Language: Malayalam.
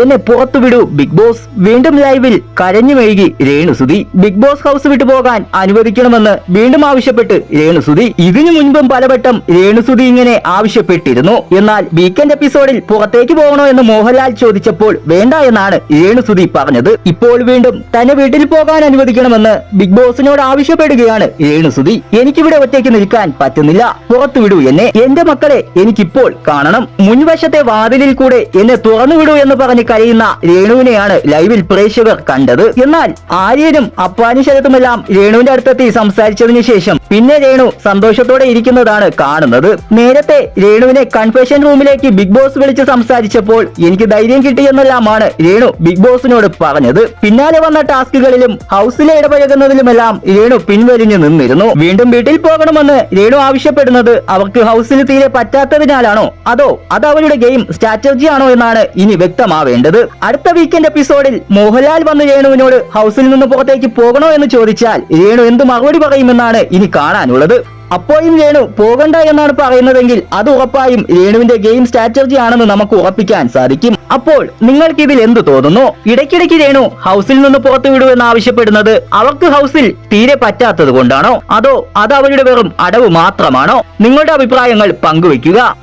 എന്നെ പുറത്തു വിടൂ ബിഗ് ബോസ് വീണ്ടും ലൈവിൽ കരഞ്ഞു മെഴുകി രേണുസുതി. ബിഗ് ബോസ് ഹൗസ് വിട്ടു പോകാൻ അനുവദിക്കണമെന്ന് വീണ്ടും ആവശ്യപ്പെട്ട് രേണുസുതി. ഇതിനു മുൻപും പലവട്ടം രേണുസുതി ഇങ്ങനെ ആവശ്യപ്പെട്ടിരുന്നു. എന്നാൽ വീക്കെൻഡ് എപ്പിസോഡിൽ പുറത്തേക്ക് പോകണോ എന്ന് മോഹൻലാൽ ചോദിച്ചപ്പോൾ വേണ്ട എന്നാണ് രേണുസുതി പറഞ്ഞത്. ഇപ്പോൾ വീണ്ടും തന്നെ വീട്ടിൽ പോകാൻ അനുവദിക്കണമെന്ന് ബിഗ് ബോസിനോട് ആവശ്യപ്പെടുകയാണ് രേണുസുതി. എനിക്കിവിടെ ഒറ്റയ്ക്ക് നിൽക്കാൻ പറ്റുന്നില്ല. പുറത്തു വിടൂ എന്നെ. എന്റെ മക്കളെ എനിക്കിപ്പോൾ കാണണം. മുൻവശത്തെ വാതിലിൽ കൂടെ എന്നെ തുറന്നു വിടൂ എന്ന് പറഞ്ഞ് കരയുന്ന രേണുവിനെയാണ് ലൈവിൽ പ്രേക്ഷകർ കണ്ടത്. എന്നാൽ ആര്യനും അപ്പാനി ശരത്തുമെല്ലാം രേണുവിന്റെ അടുത്തെത്തി സംസാരിച്ചതിനു ശേഷം പിന്നെ രേണു സന്തോഷത്തോടെ ഇരിക്കുന്നതാണ് കാണുന്നത്. നേരത്തെ രേണുവിനെ കൺഫെഷൻ റൂമിലേക്ക് ബിഗ് ബോസ് വിളിച്ച് സംസാരിച്ചപ്പോൾ എനിക്ക് ധൈര്യം കിട്ടിയെന്നെല്ലാമാണ് രേണു ബിഗ് ബോസിനോട് പറഞ്ഞത്. പിന്നാലെ വന്ന ടാസ്കുകളിലും ഹൗസിലെ ഇടപഴകുന്നതിലുമെല്ലാം രേണു പിൻവലിഞ്ഞു നിന്നിരുന്നു. വീണ്ടും വീട്ടിൽ പോകണമെന്ന് രേണു ആവശ്യപ്പെടുന്നത് അവർക്ക് ഹൗസിന് തീരെ പറ്റാത്തതിനാലാണോ? അതോ അത് അവരുടെ ഗെയിം സ്ട്രാറ്റജിയാണോ എന്നാണ് ഇനി വ്യക്തമാവേണ്ടത്. അടുത്ത വീക്കെൻഡ് എപ്പിസോഡിൽ മോഹൻലാൽ വന്ന് രേണുവിനോട് ഹൗസിൽ നിന്ന് പുറത്തേക്ക് പോകണോ എന്ന് ചോദിച്ചാൽ രേണു എന്ത് മറുപടി പറയുമെന്നാണ് ഇനി കാണാനുള്ളത്. അപ്പോഴും രേണു പോകണ്ട എന്നാണ് പറയുന്നതെങ്കിൽ അത് ഉറപ്പായും രേണുവിന്റെ ഗെയിം സ്ട്രാറ്റജി ആണെന്ന് നമുക്ക് ഉറപ്പിക്കാൻ സാധിക്കും. അപ്പോൾ നിങ്ങൾക്ക് ഇതിൽ എന്ത് തോന്നുന്നു? ഇടയ്ക്കിടയ്ക്ക് രേണു ഹൗസിൽ നിന്ന് പുറത്തു വിടുവെന്ന് എന്ന് ആവശ്യപ്പെടുന്നത് അവർക്ക് ഹൗസിൽ തീരെ പറ്റാത്തത് കൊണ്ടാണോ? അതോ അത് അവരുടെ വെറും അടവ് മാത്രമാണോ? നിങ്ങളുടെ അഭിപ്രായങ്ങൾ പങ്കുവയ്ക്കുക.